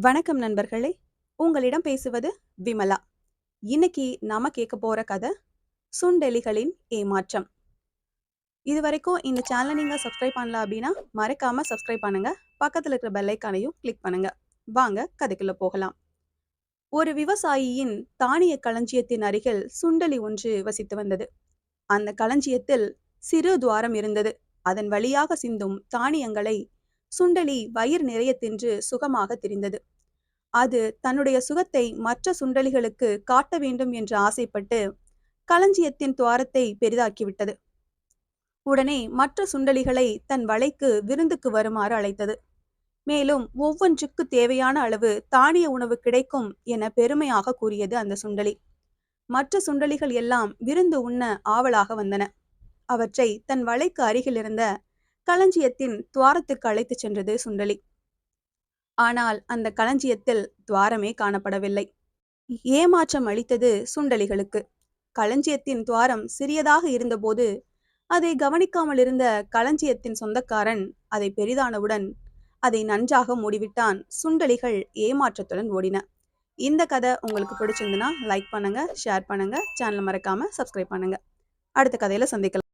வணக்கம் நண்பர்களே. உங்களிடம் பேசுவது விமலா. இன்னைக்கு நாம கேட்க போற கதை சுண்டெலிகளின் ஏமாற்றம். இது வரைக்கும் இந்த சேனலை நீங்க சப்ஸ்கிரைப் பண்ணல அப்படின்னா மறக்காம சப்ஸ்கிரைப் பண்ணுங்க. பக்கத்துல இருக்கிற பெல்லைக்கானையும் கிளிக் பண்ணுங்க. வாங்க கதைக்குள்ள போகலாம். ஒரு விவசாயியின் தானிய களஞ்சியத்தின் அருகில் சுண்டெலி ஒன்று வசித்து வந்தது. அந்த களஞ்சியத்தில் சிறு துவாரம் இருந்தது. அதன் வழியாக சிந்தும் தானியங்களை சுண்டலி வயிறு நிறைய தின்று சுகமாக திரிந்தது. அது தன்னுடைய சுகத்தை மற்ற சுண்டலிகளுக்கு காட்ட வேண்டும் என்று ஆசைப்பட்டு களஞ்சியத்தின் துவாரத்தை பெரிதாக்கிவிட்டது. உடனே மற்ற சுண்டலிகளை தன் வலைக்கு விருந்துக்கு வருமாறு அழைத்தது. மேலும் ஒவ்வொன்றுக்கு தேவையான அளவு தானிய உணவு கிடைக்கும் என பெருமையாக கூறியது அந்த சுண்டலி. மற்ற சுண்டலிகள் எல்லாம் விருந்து உண்ண ஆவலாக வந்தன. அவற்றை தன் வலைக்கு அருகில் இருந்த களஞ்சியத்தின் துவாரத்துக்கு அழைத்துச் சென்றது சுண்டலி. ஆனால் அந்த களஞ்சியத்தில் துவாரமே காணப்படவில்லை. ஏமாற்றம் அளித்தது சுண்டலிகளுக்கு. களஞ்சியத்தின் துவாரம் சிறியதாக இருந்தபோது அதை கவனிக்காமல் இருந்த களஞ்சியத்தின் சொந்தக்காரன் அதை பெரிதானவுடன் அதை நன்றாக மூடிவிட்டான். சுண்டலிகள் ஏமாற்றத்துடன் ஓடின. இந்த கதை உங்களுக்கு பிடிச்சிருந்துன்னா லைக் பண்ணுங்க ஷேர் பண்ணுங்க சேனலை மறக்காம சப்ஸ்கிரைப் பண்ணுங்க. அடுத்த கதையில சந்திக்கலாம்.